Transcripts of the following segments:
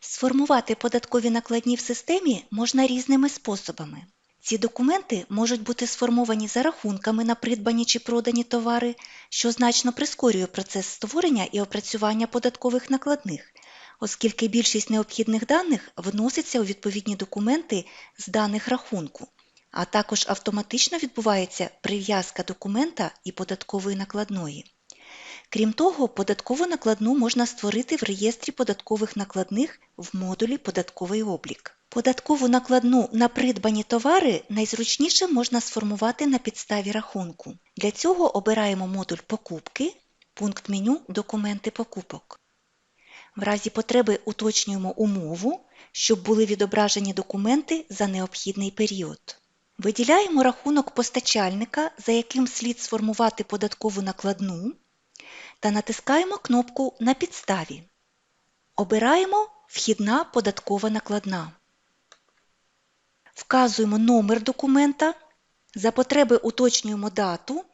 Сформувати податкові накладні в системі можна різними способами. Ці документи можуть бути сформовані за рахунками на придбані чи продані товари, що значно прискорює процес створення і опрацювання податкових накладних, оскільки більшість необхідних даних вноситься у відповідні документи з даних рахунку, а також автоматично відбувається прив'язка документа і податкової накладної. Крім того, податкову накладну можна створити в реєстрі податкових накладних в модулі Податковий облік. Податкову накладну на придбані товари найзручніше можна сформувати на підставі рахунку. Для цього обираємо модуль Покупки, пункт меню Документи покупок. В разі потреби уточнюємо умову, щоб були відображені документи за необхідний період. Виділяємо рахунок постачальника, за яким слід сформувати податкову накладну, та натискаємо кнопку На підставі. Обираємо Вхідна податкова накладна. Вказуємо номер документа, за потреби уточнюємо дату,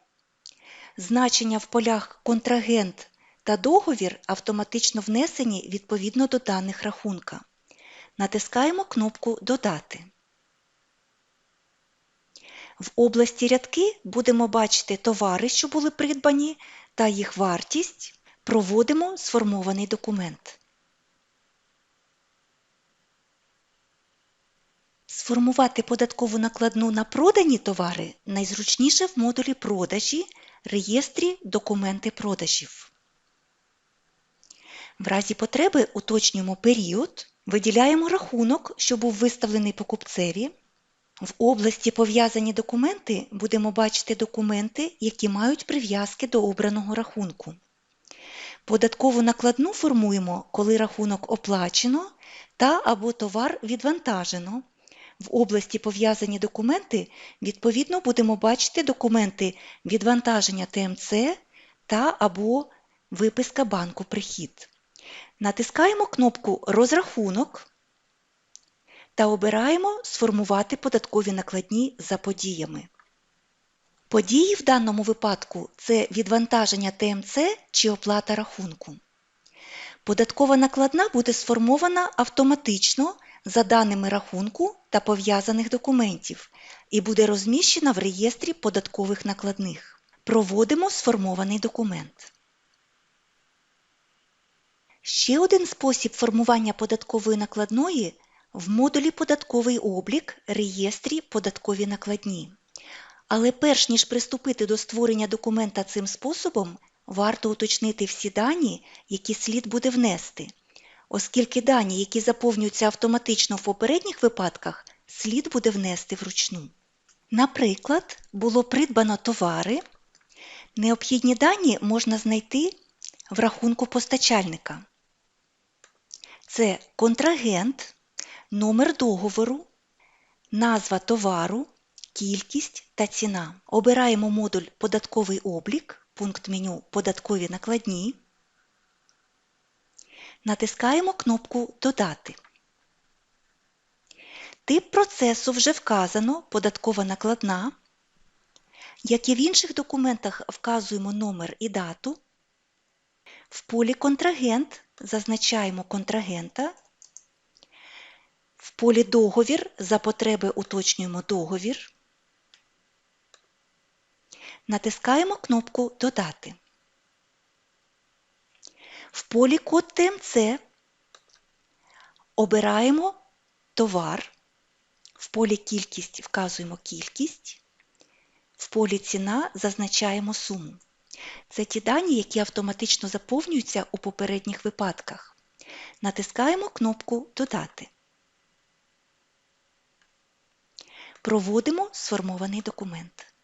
значення в полях контрагент та договір автоматично внесені відповідно до даних рахунка. Натискаємо кнопку Додати. В області рядки будемо бачити товари, що були придбані, та їх вартість. Проводимо сформований документ. Сформувати податкову накладну на продані товари найзручніше в модулі продажі, реєстрі Документи продажів. В разі потреби уточнюємо період, виділяємо рахунок, що був виставлений покупцеві. В області Пов'язані документи будемо бачити документи, які мають прив'язки до обраного рахунку. Податкову накладну формуємо, коли рахунок оплачено та або товар відвантажено. В області Пов'язані документи відповідно будемо бачити документи відвантаження ТМЦ та або виписка банку прихід. Натискаємо кнопку Розрахунок та обираємо Сформувати податкові накладні за подіями. Події в даному випадку це відвантаження ТМЦ чи оплата рахунку. Податкова накладна буде сформована автоматично за даними рахунку та пов'язаних документів і буде розміщена в реєстрі податкових накладних. Проводимо сформований документ. Ще один спосіб формування податкової накладної в модулі Податковий облік реєстрі податкові накладні. Але перш ніж приступити до створення документа цим способом, варто уточнити всі дані, які слід буде внести, оскільки дані, які заповнюються автоматично в попередніх випадках, слід буде внести вручну. Наприклад, було придбано товари. Необхідні дані можна знайти в рахунку постачальника. Це контрагент, номер договору, назва товару, кількість та ціна. Обираємо модуль Податковий облік, пункт меню Податкові накладні. Натискаємо кнопку Додати. Тип процесу вже вказано Податкова накладна. Як і в інших документах вказуємо номер і дату. В полі Контрагент зазначаємо контрагента. В полі Договір за потреби уточнюємо договір. Натискаємо кнопку Додати. В полі Код ТМЦ обираємо товар. В полі Кількість вказуємо кількість. В полі Ціна зазначаємо суму. Це ті дані, які автоматично заповнюються у попередніх випадках. Натискаємо кнопку Додати. Проводимо сформований документ.